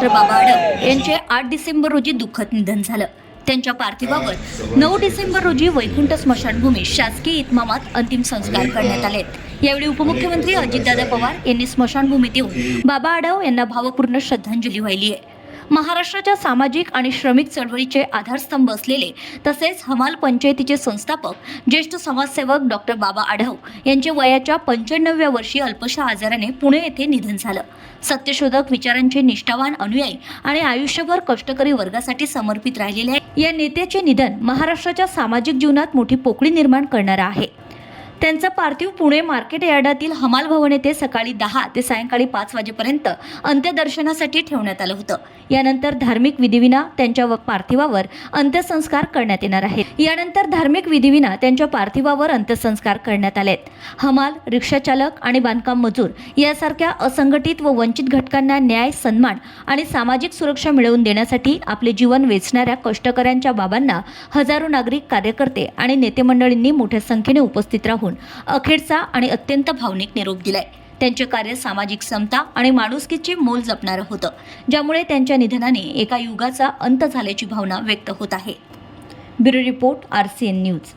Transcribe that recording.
Doctor बाबा आडम यांचे आठ डिसेंबर रोजी दुःखद निधन झालं. त्यांच्या पार्थिवावर नऊ डिसेंबर रोजी वैकुंठ स्मशानभूमी शासकीय इतमामात अंतिम संस्कार करण्यात आले. यावेळी उपमुख्यमंत्री अजितदादा पवार यांनी स्मशानभूमीत येऊन बाबा आडव यांना भावपूर्ण श्रद्धांजली वाहिली आहे. महाराष्ट्राच्या सामाजिक आणि श्रमिक चळवळीचे आधारस्तंभ असलेले तसेच हमाल पंचायतीचे संस्थापक ज्येष्ठ समाजसेवक डॉक्टर बाबा आढाव यांचे वयाच्या पंच्याण्णव्या वर्षी अल्पशा आजाराने पुणे येथे निधन झालं. सत्यशोधक विचारांचे निष्ठावान अनुयायी आणि आयुष्यभर कष्टकरी वर्गासाठी समर्पित राहिलेल्या या नेत्याचे निधन महाराष्ट्राच्या सामाजिक जीवनात मोठी पोकळी निर्माण करणारं आहे. त्यांचं पार्थिव पुणे मार्केट यार्डातील हमाल भवन येथे सकाळी दहा ते सायंकाळी पाच वाजेपर्यंत अंत्यदर्शनासाठी ठेवण्यात आलं होतं. यानंतर धार्मिक विधिविना त्यांच्या व- पार्थिवावर अंत्यसंस्कार करण्यात येणार आहेत. यानंतर धार्मिक विधिविना त्यांच्या पार्थिवावर अंत्यसंस्कार करण्यात आलेत. हमाल रिक्षाचालक आणि बांधकाम मजूर यासारख्या असंघटित व वंचित घटकांना न्याय सन्मान आणि सामाजिक सुरक्षा मिळवून देण्यासाठी आपले जीवन वेचणाऱ्या कष्टकऱ्यांच्या बाबांना हजारो नागरिक कार्यकर्ते आणि नेते मंडळींनी मोठ्या संख्येने उपस्थित राहून अखेरचा आणि अत्यंत भावनिक निरोप दिलाय. त्यांचे कार्य सामाजिक समता आणि माणुसकीचे मोल जपणारं होतं ज्यामुळे त्यांच्या निधनाने एका युगाचा अंत झाल्याची भावना व्यक्त होत आहे. Bureau report R C N news.